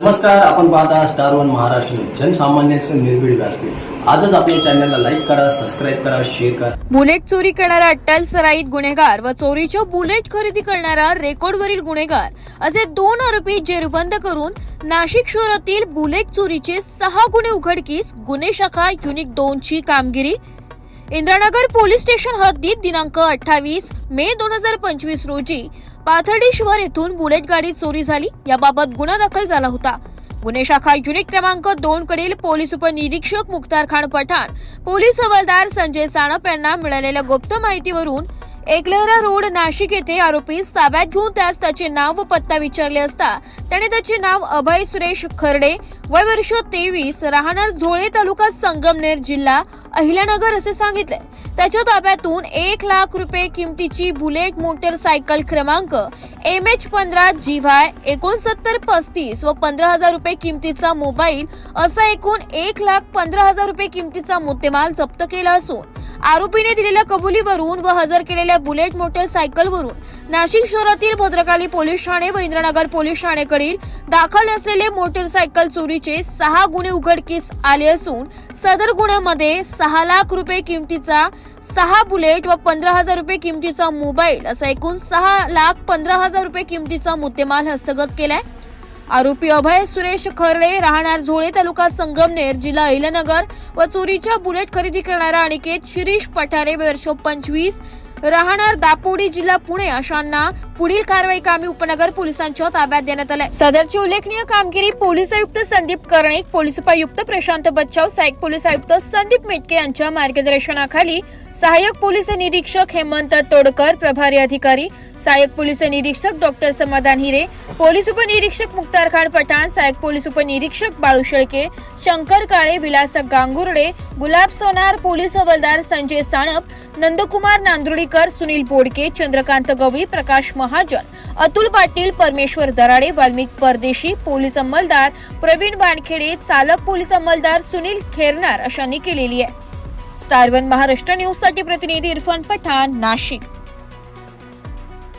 नमस्कार आपण पाहता स्टार वन महाराष्ट्र जनसामान्यांचं निर्भीड व्यासपीठ. आजच आपल्या चॅनलला लाईक करा सबस्क्राईब करा शेअर करा. बुलेट चोरी करणारा अट्टल सराईत गुन्हेगार व चोरीच्या बुलेट खरेदी करणारा रेकॉर्डवरील गुन्हेगार. असे दोन आरोपी जेरबंद करून नाशिक शहरातील बुलेट चोरीचे सहा गुन्हे उघडकीस गुन्हे शाखा युनिक दोन ची कामगिरी. इंद्रानगर पोलीस स्टेशन हद्दीत दिनांक अठ्ठावीस मे दोन हजार पंचवीस रोजी पाथर्डी येथून बुलेट गाडी चोरी झाली. याबाबत गुन्हा दाखल झाला होता. गुन्हे शाखा युनिट क्रमांक दोन कडील पोलीस उपनिरीक्षक मुख्तार खान पठाण पोलीस हवालदार संजय साणप यांना मिळालेल्या गुप्त माहितीवरून एकलेरा रोड नाशिक येथे आरोपीस ताब्यात घेऊन त्यास त्याचे नाव व पत्ता विचारले असता त्याने त्याचे नाव अभय सुरेश खर्डे वय वर्ष तेवीस राहणार झोळे तालुका संगमनेर जिल्हा अहिल्यानगर असे सांगितले. त्याच्या ताब्यातून एक लाख रुपये किमतीची बुलेट मोटरसायकल क्रमांक एम एच पंधरा जी व्हाय एकोणसत्तर पस्तीस व पंधरा हजार रुपये किमतीचा मोबाईल असा एकूण एक लाख पंधरा हजार रुपये किमतीचा मुद्देमाल जप्त केला असून आरोपीने दिलेल्या कबुलीवरून व हजर केलेल्या बुलेट मोटरसायकलवरून नाशिक शहरातील भद्रकाली पोलीस ठाणे व इंद्रनगर पोलीस ठाणेकडील दाखल असलेले मोटरसायकल चोरीचे सहा गुन्हे उघडकीस आले असून सदर गुन्ह्यामध्ये सहा लाख रुपये किमतीचा सहा बुलेट व पंधरा हजार रुपये किमतीचा मोबाईल असा एकूण सहा लाख पंधरा हजार रुपये किमतीचा मुद्देमाल हस्तगत केलाय. आरोपी अभय सुरेश खर्डे राहणार झोळे तालुका संगमनेर जिल्हा अहिल्यानगर व चोरीच्या बुलेट खरेदी करणारा अनिकेत शिरीष पठारे वर्ष पंचवीस राहणार दापोडी जिल्हा पुणे अशांना पुढील कारवाई कामी उपनगर पोलिसांच्या ताब्यात देण्यात आलंय. सदरची उल्लेखनीय कामगिरी पोलीस आयुक्त संदीप कर्णिक पोलीस उपायुक्त प्रशांत बच्चाव सहाय्यक पोलीस आयुक्त संदीप मेटके यांच्या मार्गदर्शनाखाली सहाय्यक पोलीस निरीक्षक हेमंत तोडकर प्रभारी अधिकारी सहाय्यक पोलीस निरीक्षक डॉक्टर समाधान हिरे पोलीस उपनिरीक्षक मुक्तार खान पठाण सहाय्यक पोलीस उपनिरीक्षक बाळू शेळके शंकर काळे विलास गांगुर्डे गुलाब सोनार पोलीस हवालदार संजय साणप नंदकुमार नांदुर्डीकर सुनील बोडके चंद्रकांत गवळी प्रकाश महाजन. अतुल पाटील परमेश्वर दराडे वाल्मिक परदेशी पोलीस अंमलदार प्रवीण बाणखेडे चालक पोलीस अंमलदार सुनील खेरनार अशांनी केलेली आहे. स्टार वन महाराष्ट्र न्यूजसाठी प्रतिनिधी इरफान पठाण नाशिक.